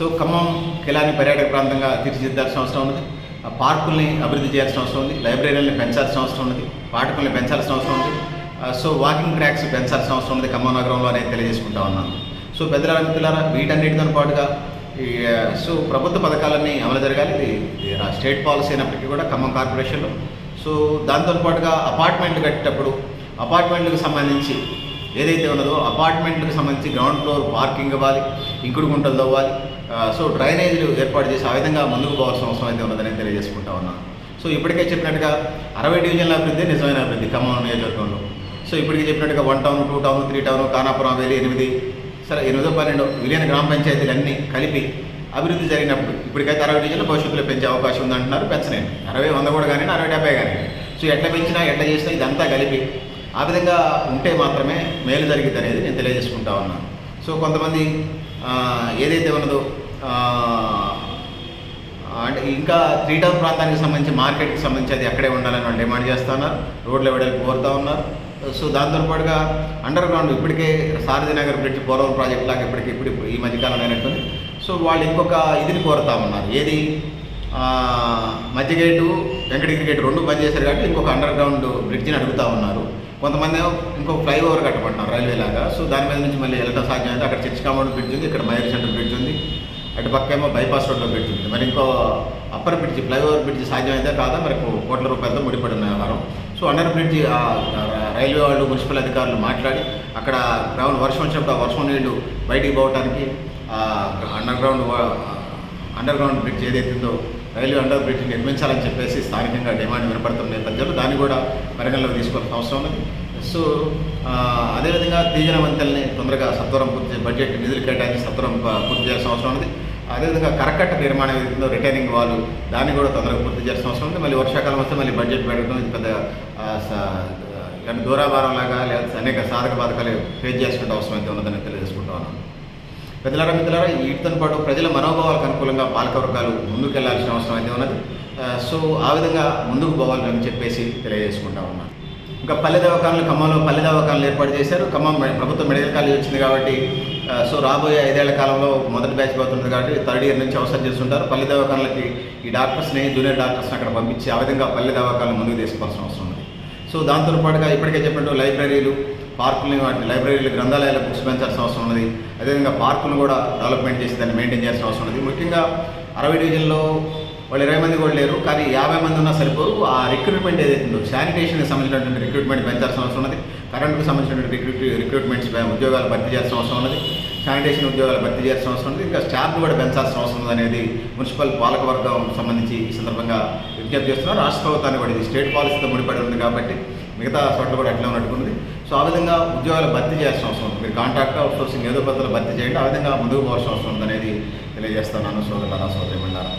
So Khammam Kilani పర్యాటక ప్రాంతంగా తీర్చిదిద్దాల్సిన అవసరం ఉంది పార్కుల్ని అభివృద్ధి చేయాల్సిన అవసరం ఉంది. లైబ్రరీలని పెంచాల్సిన అవసరం ఉంది పాఠకుల్ని పెంచాల్సిన అవసరం ఉంది. సో వాకింగ్ ట్రాక్స్ పెంచాల్సిన అవసరం ఉంది ఖమ్మం నగరంలో అనేది తెలియజేసుకుంటా ఉన్నాను. సో పెద్దల మిత్రులారా వీటన్నిటితో పాటుగా ఈ సో ప్రభుత్వ పథకాలన్నీ అమలు జరగాలి. ఇది స్టేట్ పాలసీ అయినప్పటికీ కూడా ఖమ్మం కార్పొరేషన్లో. సో దాంతో పాటుగా అపార్ట్మెంట్లు కట్టేటప్పుడు అపార్ట్మెంట్లకు సంబంధించి ఏదైతే ఉన్నదో అపార్ట్మెంట్లకు సంబంధించి గ్రౌండ్ ఫ్లోర్ పార్కింగ్ ఇవ్వాలి. ఇంకుడు గుంటలు తవ్వాలి. సో డ్రైనేజీలు ఏర్పాటు చేసి ఆ విధంగా ముందుకు పోవాల్సిన అవసరం అయితే ఉన్నదని తెలియజేసుకుంటా ఉన్నాను సో ఇప్పటికే చెప్పినట్టుగా అరవై డివిజన్ల అభివృద్ధి నిజమైన అభివృద్ధి ఖమ్మం నియోజకవర్గంలో. సో ఇప్పటికే చెప్పినట్టుగా one town two town three town Kanapuram వేలి ఎనిమిది సరే ఎనిమిదో పన్నెండు విలీన గ్రామ పంచాయతీలు అన్నీ కలిపి అభివృద్ధి జరిగినప్పుడు ఇప్పటికైతే అరవై డివిజన్లు భవిష్యత్తులో పెంచే అవకాశం ఉంది అంటున్నారు పెంచలేండి అరవై వంద కూడా కానీ అరవై డెబ్బై కానీ సో ఎట్లా పెంచినా ఎట్లా చేసినా ఇదంతా కలిపి ఆ విధంగా ఉంటే మాత్రమే మేలు జరిగింది అనేది నేను తెలియజేసుకుంటా ఉన్నాను సో కొంతమంది ఏదైతే ఉన్నదో అంటే ఇంకా త్రీ టౌన్ ప్రాంతానికి సంబంధించి మార్కెట్కి సంబంధించి అది అక్కడే ఉండాలని వాళ్ళు డిమాండ్ చేస్తున్నారు. రోడ్ల వెడల్పు కోరుతూ ఉన్నారు. సో దాంతో పాటుగా అండర్ గ్రౌండ్ ఇప్పటికే సారథి నగర్ బ్రిడ్జ్ పోలవరం ప్రాజెక్ట్ లాగా ఇప్పటికి ఇప్పుడు ఈ మధ్యకాలం అయినట్టుంది. సో వాళ్ళు ఇంకొక ఇదిని కోరుతా ఉన్నారు. ఏది? మధ్య గేటు వెంకటగిరి గేటు రెండు బంద్ చేశారు కాబట్టి ఇంకొక అండర్ గ్రౌండ్ బ్రిడ్జిని అడుగుతూ ఉన్నారు. కొంతమంది ఇంకో ఇంకొక ఫ్లైఓవర్ కట్టమంటున్నారు రైల్వే లాగా. సో దాని మీద నుంచి మళ్ళీ వెళ్ళటం సాధ్యం అయితే అక్కడ చర్చ్ కాంపౌండ్ బ్రిడ్జ్ ఉంది ఇక్కడ మయూర్ సెంటర్ బ్రిడ్జ్ ఉంది. అటు పక్క ఏమో బైపాస్ రోడ్లో బ్రిడ్జ్ ఉంది మరి ఇంకో అప్పర్ బ్రిడ్జ్ ఫ్లైఓవర్ బ్రిడ్జ్ సాధ్యమైతే కాదా? మరి కోట్ల రూపాయలతో ముడిపడి ఉన్న వ్యవహారం సో అండర్ బ్రిడ్జ్ రైల్వే వాళ్ళు మున్సిపల్ అధికారులు మాట్లాడి అక్కడ గ్రౌండ్ వర్షం వచ్చినప్పుడు ఆ వర్షం నీళ్ళు బయటికి పోవడానికి under ground under ground bridge ఏదైతుందో రైల్వే అండర్ బ్రిడ్జ్ నిర్మించాలని చెప్పేసి స్థానికంగా డిమాండ్ వినపడుతున్న నేపథ్యంలో దాన్ని కూడా పరిగణలోకి తీసుకోవాల్సిన అవసరం ఉంది. సో అదేవిధంగా తీగన వంతెల్ని తొందరగా సత్వరం పూర్తి బడ్జెట్ నిధులు కేటాయించి సత్వరం పూర్తి చేయాల్సిన అవసరం ఉంది. అదేవిధంగా కరకట్ట నిర్మాణం ఏదైతుందో రిటైనింగ్ వాళ్ళు దాన్ని కూడా తొందరగా పూర్తి చేయాల్సిన అవసరం ఉంది. మళ్ళీ వర్షాకాలం వస్తే మళ్ళీ బడ్జెట్ పెట్టడం ఇది పెద్ద కానీ దూరాభారం లాగా లేదా అనేక సాధక బాధకాలు ఫేస్ చేసుకుంటే అవసరం అయితే ఉన్నదని తెలియజేసుకుంటా ఉన్నాను. పెద్దలారా మిత్రులారా వీటితో పాటు ప్రజల మనోభావాలకు అనుకూలంగా పాలకవర్గాలు ముందుకు వెళ్ళాల్సిన అవసరం అయితే ఉన్నది. సో ఆ విధంగా ముందుకు పోవాలని చెప్పేసి తెలియజేసుకుంటా ఉన్నాను. ఇంకా పల్లె దవాఖానలు ఖమ్మంలో పల్లె దవాఖానలు ఏర్పాటు చేశారు. ఖమ్మం ప్రభుత్వ మెడికల్ కాలేజ్ వచ్చింది కాబట్టి సో రాబోయే ఐదేళ్ళ కాలంలో మొదటి బ్యాచ్ అవుతుంది కాబట్టి థర్డ్ ఇయర్ నుంచి అవసరం చేస్తుంటారు. పల్లె దవాఖానలకి ఈ డాక్టర్స్ని జూనియర్ డాక్టర్స్ని అక్కడ పంపించి ఆ విధంగా పల్లె దవాఖానలు ముందుకు తీసుకోవాల్సిన అవసరం ఉంది. సో దాంతో పాటుగా ఇప్పటికే చెప్పినట్టు లైబ్రరీలు పార్కులు వాటి లైబ్రరీలు గ్రంథాలయాల బుక్స్ పెంచాల్సిన అవసరం ఉన్నది. అదేవిధంగా పార్కులు కూడా డెవలప్మెంట్ చేసి దాన్ని మెయింటైన్ చేయాల్సిన అవసరం ఉంది ముఖ్యంగా అరవై డివిజన్లో వాళ్ళు ఇరవై మంది కూడా లేరు కానీ యాభై మంది ఉన్నా సరిపోదు ఆ రిక్రూట్మెంట్ ఏదైతే ఉందో శానిటేషన్కి సంబంధించినటువంటి రిక్రూట్మెంట్ పెంచాల్సిన అవసరం ఉన్నది. కరెంట్కి సంబంధించినటువంటి రిక్రూట్ రిక్రూట్మెంట్స్ ఉద్యోగాలు భర్తీ చేయాల్సిన అవసరం ఉన్నది. శానిటేషన్ ఉద్యోగాలు భర్తీ చేయాల్సిన అవసరం ఉంది ఇంకా స్టాఫ్ని కూడా పెంచాల్సిన అవసరం ఉంది అనేది మున్సిపల్ పాలకవర్గం సంబంధించి ఈ సందర్భంగా విజ్ఞప్తి చేస్తున్నారు. రాష్ట్ర ప్రభుత్వాన్ని కూడా ఇది స్టేట్ పాలసీతో ముడిపడి ఉంది కాబట్టి మిగతా చోట్ల కూడా అట్లా ఉన్నట్టుకుంది. సో ఆ విధంగా ఉద్యోగాలు భర్తీ చేయాల్సిన అవసరం ఉంది. మీరు కాంట్రాక్ట్ అవుట్ సోర్సింగ్ ఏదో పద్ధతులు భర్తీ చేయండి. ఆ విధంగా ముందుకు పోవాల్సిన అవసరం ఉంది అనేది తెలియజేస్తున్నాను సోదరులారా సోదరిమండారా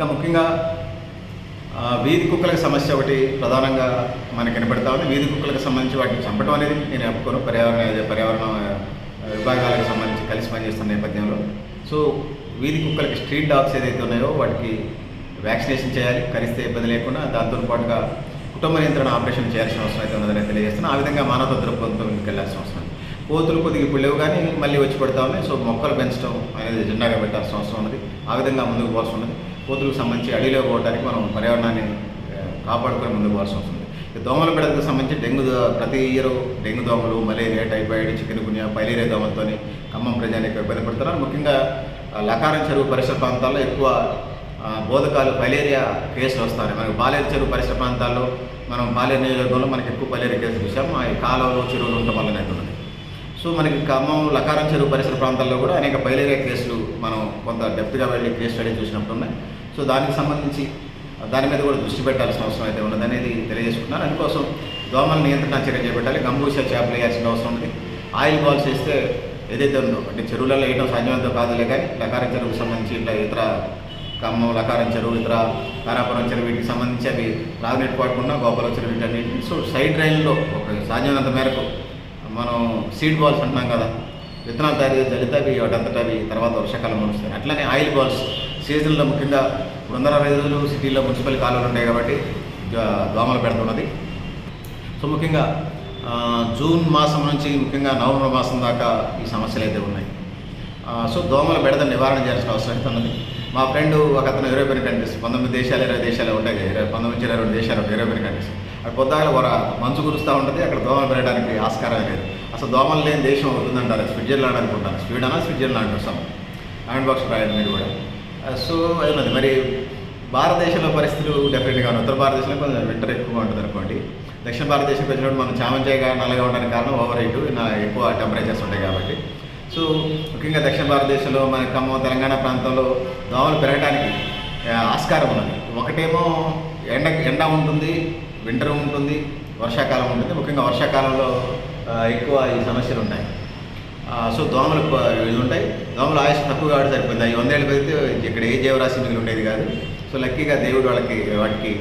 ఇంకా ముఖ్యంగా వీధి కుక్కలకు సమస్య ఒకటి ప్రధానంగా మనకి కనపడతా ఉంది. వీధి కుక్కలకు సంబంధించి వాటిని చంపడం అనేది నేను చెప్పుకోను పర్యావరణ పర్యావరణ విభాగాలకు సంబంధించి కలిసి పనిచేస్తున్న నేపథ్యంలో. సో వీధి కుక్కలకి స్ట్రీట్ డాగ్స్ ఏదైతే ఉన్నాయో వాటికి వ్యాక్సినేషన్ చేయాలి. కరిస్తే ఇబ్బంది లేకుండా దాంతో పాటుగా కుటుంబ నియంత్రణ ఆపరేషన్ చేయాల్సిన అవసరం అయితే ఉన్నదని తెలియజేస్తున్నాను ఆ విధంగా మానవ దృక్పథంతో ముందుకు వెళ్ళాల్సిన అవసరం కోతులు కొద్దిగా ఇప్పుడు లేవు కానీ మళ్ళీ వచ్చి పడతా ఉన్నాయి. సో మొక్కలు పెంచడం అనేది జెండాగా పెట్టాల్సిన అవసరం ఉన్నది. ఆ విధంగా ముందుకు పోవాల్సి ఉన్నది. కోతులకు సంబంధించి అడవిలో పోవడానికి మనం పర్యావరణాన్ని ఆ, కాపాడుకొని ముందుకు పోవాల్సి వస్తుంది. ఈ దోమల బిడలకు సంబంధించి డెంగ్యూ ప్రతి ఇయర్ డెంగ్యూ దోమలు malaria typhoid chikungunya filaria దోమలతో ఖమ్మం ప్రజానికి ఇబ్బంది పడుతున్నారు ముఖ్యంగా లకారం చెరువు పరిసర ప్రాంతాల్లో ఎక్కువ బోధకాలు మలేరియా కేసులు వస్తాయి. మనకు బాలేరు చెరువు పరిసర ప్రాంతాల్లో మనం బాలేరు నియోజకవర్గంలో మనకి ఎక్కువ పైలేరియా కేసులు చూసాం. ఆ ఈ కాలువలు చెరువులు ఉండటం వల్లనే ఉన్నది సో మనకి ఖమ్మం లకారం చెరువు పరిసర ప్రాంతాల్లో కూడా అనేక పైలేరియా కేసులు మనం కొంత డెప్త్గా వెళ్ళి కేసు స్టడీ చూసినప్పుడు ఉన్నాయి. సో దానికి సంబంధించి దాని మీద కూడా దృష్టి పెట్టాల్సిన అవసరం అయితే ఉన్నది అనేది తెలియజేసుకున్నాను అందుకోసం దోమల నియంత్రణ చర్య చేపట్టాలి. గంబూసా చేపలు వేయాల్సిన అవసరం ఉంది. ఆయిల్ బాల్స్ వేస్తే ఏదైతే ఉందో అంటే చెరువులలో వేయడం సాధ్యమైందో కాదులే కానీ లకారం చెరువుకు సంబంధించి ఇట్లా ఇతర ఖమ్మం లకారం చెరువు ఇతర కారాపురం చెరువు వీటికి సంబంధించి అవి రాగునీటి పడకుండా గోపాల చెరువు వీటన్నిటిని. సో సైడ్ రైన్లో ఒక సాధ్యమైనంత మేరకు మనం సీడ్ బాల్స్ అంటున్నాం కదా విత్తనాలు తయారు చేసి అవి వాటంతటా అవి తర్వాత వర్షాకాలం ముడుస్తాయి అట్లనే ఆయిల్ బాల్స్ సీజన్లో ముఖ్యంగా వందల రోజులు సిటీలో మున్సిపల్ కాలువలు ఉంటాయి కాబట్టి దోమలు పెడుతున్నది. సో ముఖ్యంగా జూన్ మాసం నుంచి ముఖ్యంగా నవంబర్ మాసం దాకా ఈ సమస్యలు అయితే ఉన్నాయి. సో దోమల బెడద నివారణ చేయాల్సిన అవసరం అయితే ఉన్నది. మా ఫ్రెండ్ ఒక అతను యూరోపియన్ కంట్రీస్ పంతొమ్మిది దేశాలు ఇరవై దేశాలు ఉంటాయి ఇరవై పంతొమ్మిది నుంచి ఇరవై రెండు దేశాలు ఉంటాయి యూరోపియన్ కంట్రీస్. అక్కడ పొద్దాల వర మంచు కురుస్తూ ఉంటుంది అక్కడ దోమలు పెరగడానికి ఆస్కారం లేదు. అసలు దోమలు లేని దేశం ఉంటుందంటారు స్విట్జర్లాండ్ అనుకుంటాను. స్వీడనా స్విట్జర్లాండ్ కోసం హ్యాండ్ బాక్స్ రాయండి మీరు కూడా. సో అది ఉన్నది మరి భారతదేశంలో పరిస్థితులు డెఫినెట్గా ఉన్నాయి ఉత్తర భారతదేశంలో కొంచెం వింటర్ ఎక్కువగా ఉంటుంది అనుకోండి. దక్షిణ భారతదేశంకి వచ్చినప్పుడు మనం చామంచాయిగా నల్లగా ఉండడానికి కారణం ఓవర్ హీట్ ఎక్కువ టెంపరేచర్స్ ఉంటాయి కాబట్టి. సో ముఖ్యంగా దక్షిణ భారతదేశంలో మన ఖమ్మం తెలంగాణ ప్రాంతంలో దోమలు పెరగడానికి uh, ఆస్కారం ఉన్నది. ఒకటేమో ఎండ ఎండ ఉంటుంది వింటర్ ఉంటుంది వర్షాకాలం ఉంటుంది. ముఖ్యంగా వర్షాకాలంలో uh, ఎక్కువ ఈ సమస్యలు ఉన్నాయి. సో దోమలు ఇది ఉంటాయి. దోమలు ఆయుష్ తక్కువ ఆడి సరిపోయింది అవి వందేళ్ళు పెడితే ఇక్కడ ఏ జీవరాశి మిగిలి ఉండేది కాదు. సో లక్కీగా దేవుడు వాళ్ళకి వాటికి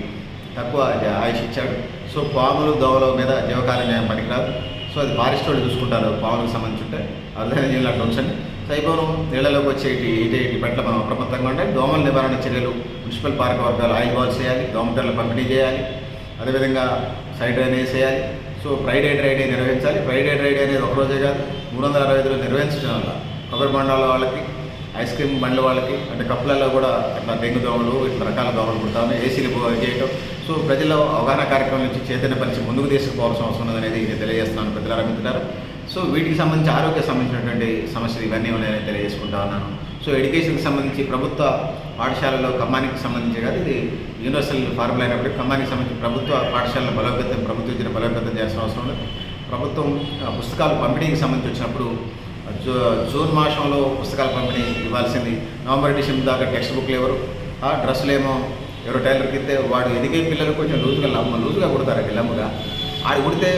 తక్కువ ఆయుష్ ఇచ్చాడు. సో పాములు దోమల మీద జీవకాలం పనికిరాదు. సో అది ఫారెస్ట్ వాళ్ళు చూసుకుంటారు పాములకు సంబంధించి ఉంటే అరుదైన జీవులు అట్లా ఉంచండి సో నీళ్ళలోకి వచ్చే ఇటు పట్ల మనం అప్రమత్తంగా ఉంటాయి దోమల నివారణ చర్యలు మున్సిపల్ పార్క్ వర్గాలు ఆయిల్ బాల్స్ చేయాలి దోమటర్లు పంపిణీ చేయాలి. అదేవిధంగా సైడ్ డ్రైనేజ్ చేయాలి సో ఫ్రైడే డ్రైడే నిర్వహించాలి. ఫ్రైడే డ్రైడే అనేది ఒక రోజే కాదు. మూడు వందల అరవై ఐదులో నిర్వహించడం వల్ల కొబ్బరి బండాల వాళ్ళకి ఐస్ క్రీమ్ బండ్ల వాళ్ళకి అంటే కప్పులలో కూడా అట్లా డెంగ్యూ దోమలు ఇట్లా రకాల దోమలు పుడతా ఉన్నాయి ఏసీలు చేయటం. సో ప్రజల్లో అవగాహన కార్యక్రమం నుంచి చైతన్యపరిచి ముందుకు తీసుకుపోవాల్సిన అవసరం ఉన్నదనేది నేను తెలియజేస్తున్నాను పెద్దలారా మిత్రులారా. సో వీటికి సంబంధించి ఆరోగ్య సంబంధించినటువంటి సమస్యలు ఇవన్నీ ఉన్నాయని తెలియజేసుకుంటా ఉన్నాను. సో ఎడ్యుకేషన్కి సంబంధించి ప్రభుత్వ పాఠశాలలో ఖమ్మానికి సంబంధించి కాదు ఇది యూనివర్సల్ ఫార్ములా అయినప్పటికీ ఖమ్మానికి సంబంధించి ప్రభుత్వ పాఠశాలను బలోపేతం ప్రభుత్వ ఇచ్చిన బలోపేతం చేయాల్సిన అవసరం ఉంది. ప్రభుత్వం ఆ, పుస్తకాలు పంపిణీకి సంబంధించి వచ్చినప్పుడు జూ జూన్ మాసంలో పుస్తకాల పంపిణీ ఇవ్వాల్సింది. నవంబర్ డిసెంబర్ దాకా టెక్స్ట్ బుక్లు ఎవరు? ఆ డ్రెస్సులు ఏమో ఎవరో టైలర్కి ఇస్తే వాడు ఎదిగే పిల్లలు కొంచెం లూజుగా లమ్మ లూజుగా కుడతారు లమ్ముగా ఆడు కుడితే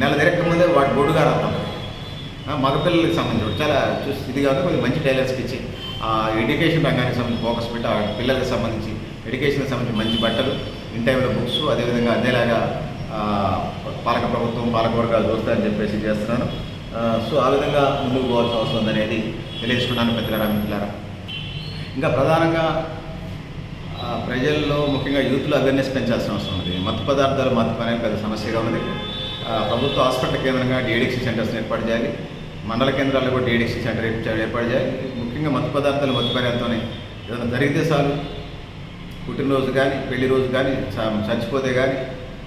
నెల తిరగక ముందే వాడు బొడుగా రాస్తాం మగపిల్లలకి సంబంధించి చాలా చూసి ఇది కాదు కొంచెం మంచి టైలర్స్కి ఇచ్చి ఆ ఎడ్యుకేషన్ రంగానికి సంబంధించి ఫోకస్ పెట్టి ఆ పిల్లలకు సంబంధించి ఎడ్యుకేషన్కి సంబంధించి మంచి బట్టలు ఇన్ టైంలో బుక్స్ అదేవిధంగా అదేలాగా పాలక ప్రభుత్వం పాలక వర్గాలు చూస్తాయని చెప్పేసి చేస్తున్నాను. సో ఆ విధంగా ముందుకు పోవాల్సిన అవసరం ఉందనేది తెలియజేసుకున్నాను పెద్దలారా మిత్రులారా. ఇంకా ప్రధానంగా ప్రజల్లో ముఖ్యంగా యూత్లో అవేర్నెస్ పెంచాల్సిన అవసరం ఉంది. మత్తు పదార్థాలు మత్తు అనేది పెద్ద సమస్యగా ఉంది ప్రభుత్వ హాస్పిటల్ కేంద్రంగా డిఎడిక్సీ సెంటర్స్ని ఏర్పాటు చేయాలి? మండల కేంద్రాల్లో కూడా డిఎడిక్సీ సెంటర్ ఏర్పాటు చేయాలి. ముఖ్యంగా మత్తు పదార్థాలు మత్తు పదార్థంతో ఏదైనా జరిగితే చాలు. పుట్టినరోజు కానీ పెళ్ళి రోజు కానీ చ- చచ్చిపోతే కానీ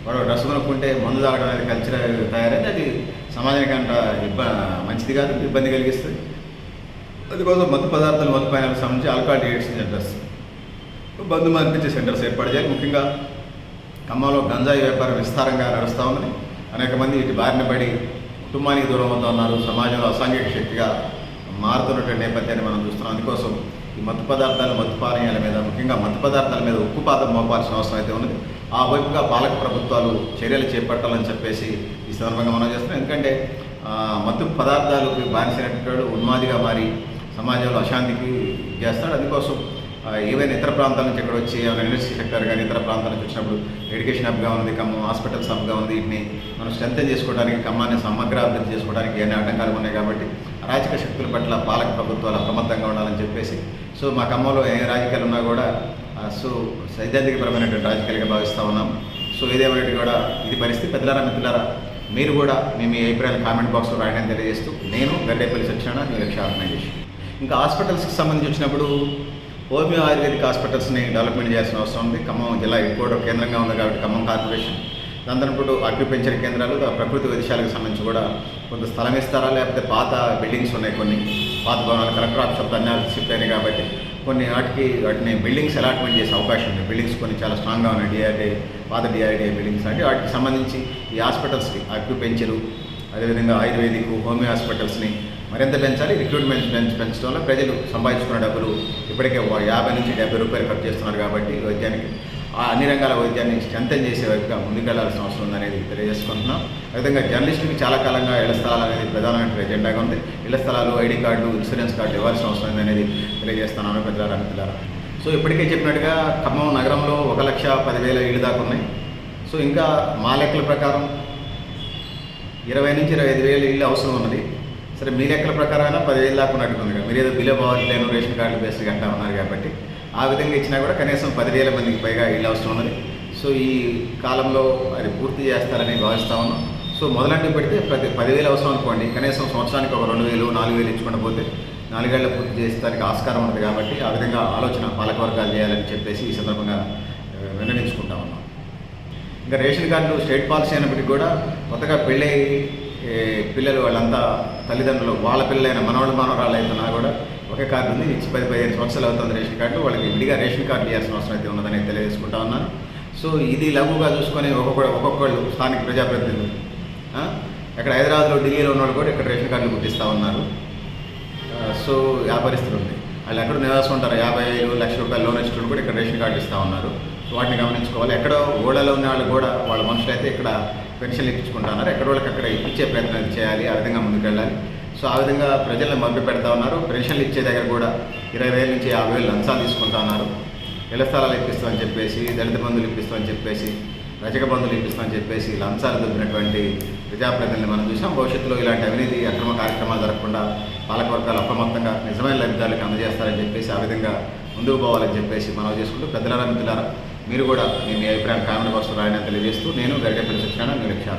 వాడు డ్రెస్ కొనుక్కుంటే మందు తాగడం అనేది కల్చర్ తయారైతే అది సమాజానికి అంత ఇబ్బ మంచిది కాదు ఇబ్బంది కలిగిస్తుంది. అందుకోసం మత్తు పదార్థాలు మత్తు పైన సంబంధించి ఆల్కహాల్ డిటెక్షన్ సెంటర్స్ బంధు మార్పించే సెంటర్స్ ఏర్పాటు చేయాలి. ముఖ్యంగా ఖమ్మంలో గంజాయి వ్యాపారం విస్తారంగా నడుస్తూ ఉన్నది అనేక మంది ఇటు బారిన పడి కుటుంబానికి దూరం అవుతా ఉన్నారు. సమాజంలో అసాంఘిక శక్తిగా మారుతున్నటువంటి నేపథ్యాన్ని మనం చూస్తున్నాం. అందుకోసం మత్తు పదార్థాలు మత్తు పానీయాల మీద ముఖ్యంగా మత్తు పదార్థాల మీద ఉక్కుపాతం మోపాల్సిన అవసరం అయితే ఉన్నది. ఆ వైపుగా పాలక ప్రభుత్వాలు చర్యలు చేపట్టాలని చెప్పేసి ఈ సందర్భంగా మనం చేస్తున్నాం. ఎందుకంటే మత్తు పదార్థాలకు బానిసైనటువంటి ఉన్మాదిగా మారి సమాజంలో అశాంతికి చేస్తాడు అందుకోసం ఏవైనా ఇతర ప్రాంతాల నుంచి ఇక్కడ వచ్చి ఏమైనా యూనివర్సిటీ సెక్టర్ కానీ ఇతర ప్రాంతాల నుంచి వచ్చినప్పుడు ఎడ్యుకేషన్ హబ్గా ఉంది ఖమ్మం హాస్పిటల్స్ హబ్గా ఉంది వీటిని మనం స్ట్రెంథన్ చేసుకోవడానికి ఖమ్మాన్ని సమగ్ర అభివృద్ధి చేసుకోవడానికి ఎన్ని ఆటంకాలు ఉన్నాయి కాబట్టి అరాజక శక్తుల పట్ల పాలక ప్రభుత్వాలు అప్రమత్తంగా ఉండాలని చెప్పేసి సో మా ఖమ్మంలో ఏ రాజకీయాలు ఉన్నా కూడా సో సైద్ధాంతికపరమైనటువంటి రాజకీయాలుగా భావిస్తూ ఉన్నాం. సో ఇదేమైనట్టు కూడా ఇది పరిస్థితి. పెద్దలారా మిత్రులారా మీరు కూడా మీ మీ అభిప్రాయాలు కామెంట్ బాక్స్లో రాయడం తెలియజేస్తూ నేను గడ్డేపల్లి సత్యనారాయణ మీ లక్ష్య ఆర్గనైజేషన్. ఇంకా హాస్పిటల్స్కి సంబంధించి వచ్చినప్పుడు హోమియో ఆయుర్వేదిక్ హాస్పిటల్స్ని డెవలప్మెంట్ చేయాల్సిన అవసరం ఉంది. ఖమ్మం జిల్లా హెడ్ క్వార్టర్ కేంద్రంగా ఉంది కాబట్టి ఖమ్మం కార్పొరేషన్. దాంతో అగ్రిపెంచర్ కేంద్రాలు ప్రకృతి వైద్యశాలకు సంబంధించి కూడా కొంత స్థలం ఇస్తారా? లేకపోతే పాత బిల్డింగ్స్ ఉన్నాయి కొన్ని. పాత భవనాలు కలెక్టర్ ఆఫీస్ ధన్యాలు షిఫ్ట్ అయినాయి కాబట్టి కొన్ని వాటికి వాటిని బిల్డింగ్స్ అలాట్మెంట్ చేసే అవకాశం ఉంది. బిల్డింగ్స్ కొన్ని చాలా స్ట్రాంగ్గా ఉన్నాయి. డిఆర్డీ పాత డిఆర్డీ బిల్డింగ్స్ అంటే వాటికి సంబంధించి ఈ హాస్పిటల్స్కి అక్యుపెంచరు అదేవిధంగా ఆయుర్వేదిక్ హోమియో హాస్పిటల్స్ని మరింత పెంచాలి. రిక్రూట్మెంట్ పెంచ పెంచడం వల్ల ప్రజలు సంపాదించుకున్న డబ్బులు ఇప్పటికే యాభై నుంచి డెబ్బై రూపాయలు ఖర్చు చేస్తున్నారు కాబట్టి వైద్యానికి ఆ అన్ని రంగాల వైద్యాన్ని స్ట్రెంథన్ చేసే వైపుగా ముందుకెళ్ళాల్సిన అవసరం ఉందనేది తెలియజేసుకుంటున్నాం. అదేవిధంగా జర్నలిస్టులకు చాలా కాలంగా ఇళ్ళ స్థలాలు అనేది ప్రధానమైన ఎజెండాగా ఉంది. ఇళ్ళ స్థలాలు ఐడి కార్డులు ఇన్సూరెన్స్ కార్డు ఇవ్వాల్సిన అవసరం ఉందనేది తెలియజేస్తున్నాను పెద్దలారా మిత్రులారా. సో ఇప్పటికే చెప్పినట్టుగా ఖమ్మం నగరంలో ఒక లక్ష పదివేల ఇళ్ళు దాకా ఉన్నాయి. సో ఇంకా మా లెక్కల ప్రకారం ఇరవై నుంచి ఇరవై ఐదు వేలు ఇళ్ళు అవసరం ఉన్నది. సరే మీ లెక్కల ప్రకారం పదివేలు దాకా ఉన్నట్టుంది కదా. మీరు ఏదో బిలో బాగోట్లేను రేషన్ కార్డు బేస్డ్ అంటా ఉన్నారు కాబట్టి ఆ విధంగా ఇచ్చినా కూడా కనీసం పదివేల మందికి పైగా ఇల్లు అవసరం ఉన్నది. సో ఈ కాలంలో అది పూర్తి చేస్తారని భావిస్తా ఉన్నాం. సో సో మొదలంటే పెడితే ప్రతి పదివేలు అవసరం అనుకోండి. కనీసం సంవత్సరానికి ఒక రెండు వేలు నాలుగు వేలు ఇచ్చుకుంటూ పోతే నాలుగేళ్ళ పూర్తి చేసేదానికి ఆస్కారం ఉంటుంది కాబట్టి ఆ విధంగా ఆలోచన పాలకవర్గాలు చేయాలని చెప్పేసి ఈ సందర్భంగా ఆ, విన్నవించుకుంటా ఉన్నాం. ఇంకా రేషన్ కార్డులు స్టేట్ పాలసీ అయినప్పటికీ కూడా కొత్తగా పెళ్ళై పిల్లలు వాళ్ళంతా తల్లిదండ్రులు వాళ్ళ పిల్లలైన మనవాళ్ళు మనవరాలు అవుతున్నా కూడా ఒకే కార్డు ఉంది. ఇచ్చి పది పదిహేను సంవత్సరాలు అవుతుంది రేషన్ కార్డు. వాళ్ళకి విడిగా రేషన్ కార్డు ఇవ్వాల్సిన అవసరం అయితే ఉన్నదని తెలియజేసుకుంటా ఉన్నాను సో ఇది లఘుగా చూసుకొని ఒక్కొక్క ఒక్కొక్కళ్ళు స్థానిక ప్రజాప్రతినిధులు ఇక్కడ హైదరాబాద్లో ఢిల్లీలో ఉన్న వాళ్ళు కూడా ఇక్కడ రేషన్ కార్డులు గుర్తిస్తూ ఉన్నారు. సో ఆ పరిస్థితి ఉంది. వాళ్ళు ఎక్కడ నివాసం ఉంటారు? యాభై ఐదు లక్షల రూపాయల లోన్ ఇచ్చిన కూడా ఇక్కడ రేషన్ కార్డు ఇస్తూ ఉన్నారు. వాటిని గమనించుకోవాలి. ఎక్కడో ఓళ్ళలో ఉన్న వాళ్ళు కూడా వాళ్ళ మనుషులు అయితే ఇక్కడ పెన్షన్లు ఇప్పించుకుంటున్నారు ఎక్కడ వాళ్ళకి అక్కడ ఇప్పించే ప్రయత్నాలు చేయాలి ఆ విధంగా ముందుకెళ్ళాలి. సో ఆ విధంగా ప్రజలను మభ్య పెడతా ఉన్నారు. పెన్షన్లు ఇచ్చే దగ్గర కూడా ఇరవై వేల నుంచి యాభై వేలు లంచాలు తీసుకుంటా ఉన్నారు. ఇళ్ళ స్థలాలు ఇప్పిస్తామని చెప్పేసి దళిత బంధువులు ఇప్పిస్తామని చెప్పేసి రజక బంధువులు ఇప్పిస్తామని చెప్పేసి లంచాలు దొరికినటువంటి ప్రజాప్రతినిధులు మనం చూసాం. భవిష్యత్తులో ఇలాంటి అవినీతి అక్రమ కార్యక్రమాలు జరగకుండా పాలకవర్గాలు అప్రమత్తంగా నిజమైన లబ్ధాలకు అందజేస్తారని చెప్పేసి ఆ విధంగా ముందుకు పోవాలని చెప్పేసి మనం చేసుకుంటూ పెద్దలారా మిత్రులారా మీరు కూడా మీ అభిప్రాయం కామెంట్ బాక్స్లో రాయని తెలియజేస్తూ నేను గరిటెపల్లి సత్యనారాయణ నిరీక్షణ